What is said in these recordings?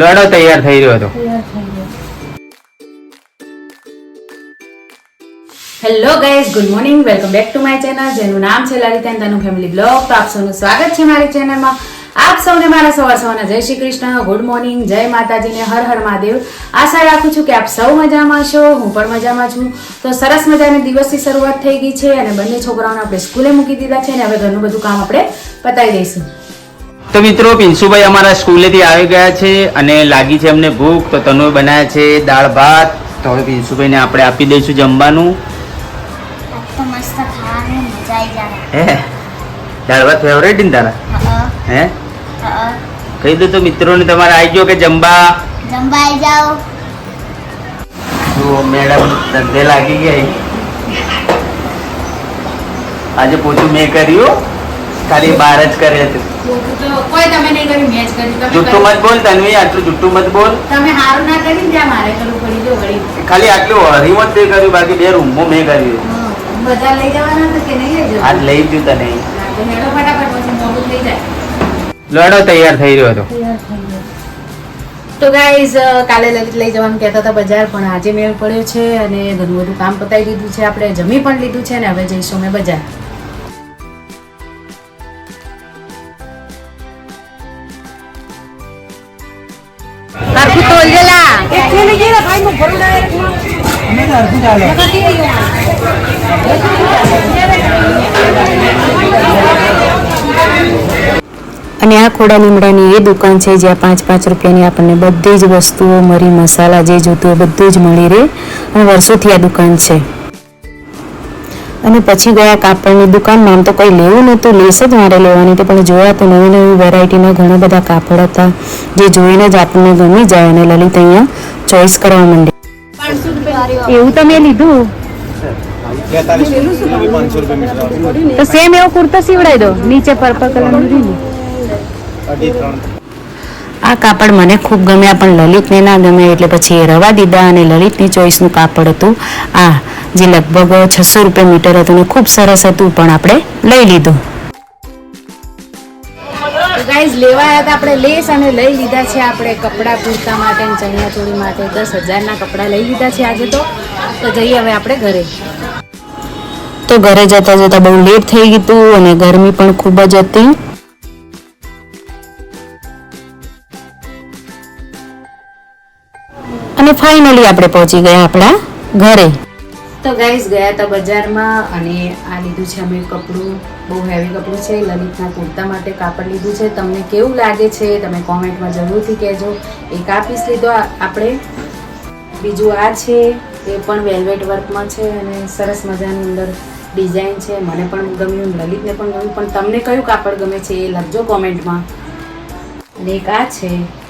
લડો તૈયાર થઈ રહ્યો હતો. Hello guys good morning welcome back to my channel જેનું નામ છે લલિતા તેનું ફેમિલી બ્લોગ તો આપ સૌનું સ્વાગત છે મારી ચેનલમાં આપ સૌને મારા સવાર સવારના જય શ્રી કૃષ્ણ ગુડ મોર્નિંગ જય માતાજીને હર હર મહાદેવ. આશા રાખું છું કે આપ સૌ મજામાં છો, હું પણ મજામાં છું. તો સરસ મજાની દિવસની શરૂઆત થઈ ગઈ છે અને બંને છોકરાઓને આપણે સ્કૂલે મૂકી દીધા છે અને હવે ઘરનું બધું કામ આપણે પતાવી દઈશું. તો મિત્રો પિન્સુભાઈ અમારા સ્કૂલેથી આવી ગયા છે અને લાગી છે અમને ભૂખ. તો તનુ બનાવ્યા છે દાળ ભાત. તો હવે પિન્સુભાઈને આપણે આપી દઈશું જમવાનું. દાળ ભાત ફેવરેટ ને તારા? હે કહી દો તો મિત્રોને તમારે આવી ગયો કે જમવા? જમવા આવી જાઓ. જુઓ મેડમ ધંધે લાગી ગઈ. આજે પોતું મેં કર્યું. ખાલી બહાર જ કરે છે. કોઈ તમે નહીં કર્યું મેચ કર્યું. જુઠ્ઠું મત બોલ તન્વી આટલું જુઠ્ઠું મત બોલ. તમે હારું ના કરી ત્યાં મારે કરવું પડી જો વળી ખાલી આટલું હરીમત તે કર્યું બાકી બે રૂમમાં મેં કર્યું. બધા લઈ જવાના તો કે નહીં આજ લઈ જ તને હેડો ફટાફટ પછી મોડું થઈ જાય. લડો તૈયાર થઈ રહ્યો હતો. તો ગાઈઝ કાલે લલિત લઈ જવાનું કહેતા હતા બજાર પણ આજે મેળ પડ્યો છે અને ઘણું બધું કામ પતાવી દીધું છે. આપણે જમી પણ લીધું છે ને હવે જઈશું અમે બજાર. અને આ ખોડા લીમડાની એ દુકાન છે જ્યાં પાંચ પાંચ રૂપિયાની આપણને બધી જ વસ્તુઓ મરી મસાલા જે જોતું હોય બધું જ મળી રહે. અને વર્ષોથી આ દુકાન છે. અને પછી ગયા કાપડની દુકાનમાં, આમ તો કંઈ લેવું નહોતું, લેસ જ મારે લેવાની હતી, પણ જોયા તો નવી નવી વેરાયટીના ઘણા બધા કાપડ હતા, જે જોઈને જ આપણને ગમી જાય અને લલિત અહીંયા ચોઈસ કરવા માંડી. એવું તમે લીધું? તો સેમ એવો કુર્તો સીવડાવી દો, નીચે પર્પલ કલરનું લીધું આ કાપડ મને ખૂબ ગમ્યા પણ લલિતને ના ગમ્યા. એટલે પછી એ રવા દીધા અને લલિતની ચોઈસનું કાપડ હતું. આ જે લગભગ છસો રૂપિયા મીટર હતું ને ખૂબ સરસ હતું પણ આપણે લઈ લીધું. ગાઈઝ લેવા આવ્યા હતા આપણે લેસ અને લઈ લીધા છે આપણે કપડાં પૂરતા માટે અને ચણિયા માટે. દસ હજારના કપડાં લઈ લીધા છે આજે તો. તો જઈએ હવે આપણે ઘરે. તો ઘરે જતા જતા બહુ લેટ થઈ ગયું અને ગરમી પણ ખૂબ જ હતી. અને ફાઇનલી આપણે પહોંચી ગયા આપણા ઘરે. તો ગાઈસ ગયા હતા બજારમાં અને આ લીધું છે અમે કપડું, બહુ હેવી કપડું છે. લલિતના કુર્તા માટે કાપડ લીધું છે. તમને કેવું લાગે છે, તમે કોમેન્ટમાં જરૂરથી કહેજો. એક આ પીસ લીધો આપણે. બીજું આ છે, એ પણ વેલ્વેટ વર્કમાં છે અને સરસ મજાની અંદર ડિઝાઇન છે. મને પણ ગમ્યું, લલિતને પણ ગમ્યું. પણ તમને કયું કાપડ ગમે છે એ લખજો કોમેન્ટમાં. અને એક આ છે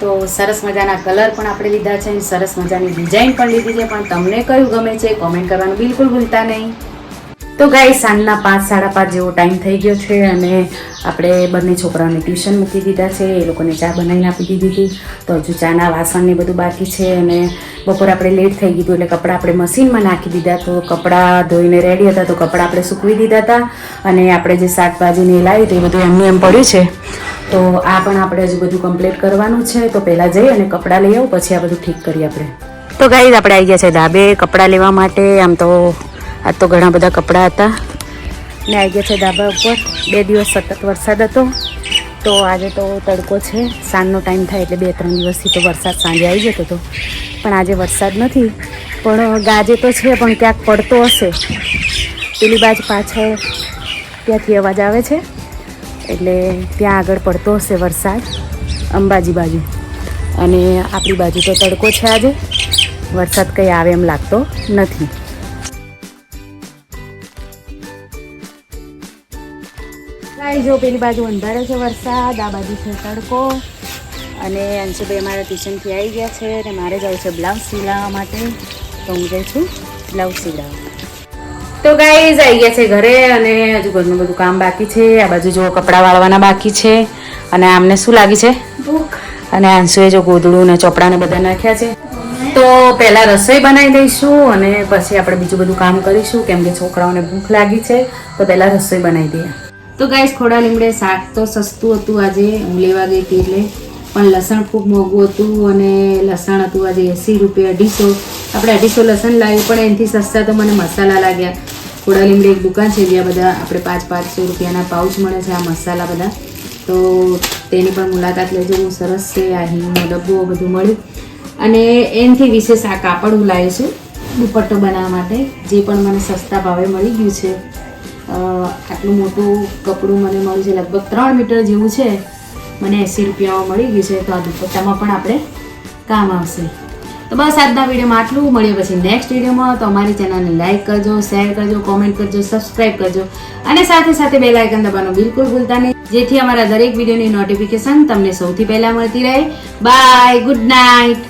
તો સરસ મજાના કલર પણ આપણે લીધા છે અને સરસ મજાની ડિઝાઇન પણ લીધી છે. પણ તમને કયું ગમે છે કોમેન્ટ કરવાનું બિલકુલ ભૂલતા નહીં. તો ગાય સાંજના પાંચ, સાડા પાંચ જેવો ટાઈમ થઈ ગયો છે અને આપણે બંને છોકરાઓને ટ્યુશન મૂકી દીધા છે. એ લોકોને ચા બનાવીને આપી દીધી હતી. તો હજુ ચાના, વાસણ ને બધું બાકી છે અને બપોરે આપણે લેટ થઈ ગયું એટલે કપડાં આપણે મશીનમાં નાખી દીધા. તો કપડાં ધોઈને રેડી હતા તો કપડાં આપણે સૂકવી દીધા હતા. અને આપણે જે શાકભાજીને લાવી તો એ બધું એમને એમ પડ્યું છે. તો આ પણ આપણે હજુ બધું કમ્પ્લીટ કરવાનું છે. તો પહેલાં જઈ અને કપડાં લઈ આવું, પછી આ બધું ઠીક કરીએ આપણે. તો ગાઈ આપણે આવી ગયા છે ધાબે કપડાં લેવા માટે. આમ તો આ તો ઘણા બધા કપડાં હતા. ને આવી ગયા છે ધાબા ઉપર. બે દિવસ સતત વરસાદ હતો. તો આજે તો તડકો છે. સાંજનો ટાઈમ થાય એટલે બે ત્રણ દિવસથી તો વરસાદ સાંજે આવી જતો હતો. પણ આજે વરસાદ નથી. પણ ગાજે તો છે, પણ ક્યાંક પડતો હશે. પેલી બાજ પાછળ ત્યાંથી અવાજ આવે છે. એટલે ત્યાં આગળ પડતો હશે વરસાદ, અંબાજી બાજુ. અને આપણી બાજુ તો તડકો છે આજે. વરસાદ કંઈ આવે એમ લાગતો નથી. જો પેલી બાજુ અંધારે છે વરસાદ, આ બાજુ છે તડકો. અને અંશુભાઈ અમારા ટ્યુશનથી આવી ગયા છે અને મારે જવું છે બ્લાઉઝ સિલાવવા માટે. તો હું જઈ છું બ્લાઉઝ સિલાવવા તો ગાઈઝ આવી ગયા છે ઘરે અને હજુ ઘરનું બધું કામ બાકી છે. આ બાજુ જો કપડાં વાળવાના બાકી છે. અને આમને શું લાગી છે? ભૂખ. અને આંસુએ જો ગોદડું ને ચોપડાને બધા નાખ્યા છે. તો પહેલા રસોઈ બનાવી દઈશું અને પછી આપણે બીજું બધું કામ કરીશું કેમ કે છોકરાઓને ભૂખ લાગી છે. તો પહેલાં રસોઈ બનાવી દઈએ. તો ગાઈસ ખોડા લીમડે શાક તો સસ્તું હતું આજે હું લેવા ગઈ હતી એટલે. પણ લસણ ખૂબ મોંઘું હતું અને લસણ હતું આજે એંસી રૂપિયા અઢીસો. આપણે અઢીસો લસણ લાવ્યું પણ એનાથી સસ્તા તો મને મસાલા લાગ્યા. ખોડા લીમડી એક દુકાન છે, જ્યાં બધા આપણે પાંચ પાંચસો રૂપિયાના પાઉચ મળે છે, આ મસાલા બધા. તો તેની પણ મુલાકાત લેજો હું સરસ છે, આ હિંગનો ડબ્બો બધું મળ્યું. અને એનાથી વિશેષ આ કાપડ હું લાવી છું, દુપટ્ટો બનાવવા માટે, જે પણ મને સસ્તા ભાવે મળી ગયું છે. આટલું મોટું કપડું મને મળ્યું છે, લગભગ ત્રણ મીટર જેવું છે. મને એંસી રૂપિયામાં મળી ગયું છે, તો આ દુપટ્ટામાં પણ આપણે કામ આવશે. તો બસ આજના વિડીયોમાં આટલું. મળીએ પછી નેક્સ્ટ વિડીયોમાં. તો અમારી ચેનલને લાઇક કરજો શેર કરજો કોમેન્ટ કરજો સબસ્ક્રાઇબ કરજો. અને સાથે સાથે બેલ આઇકન દબાવવાનું બિલકુલ ભૂલતા નહીં. જેથી અમારા દરેક વિડીયોની નોટિફિકેશન તમને સૌથી પહેલાં મળતી રહે. Bye good night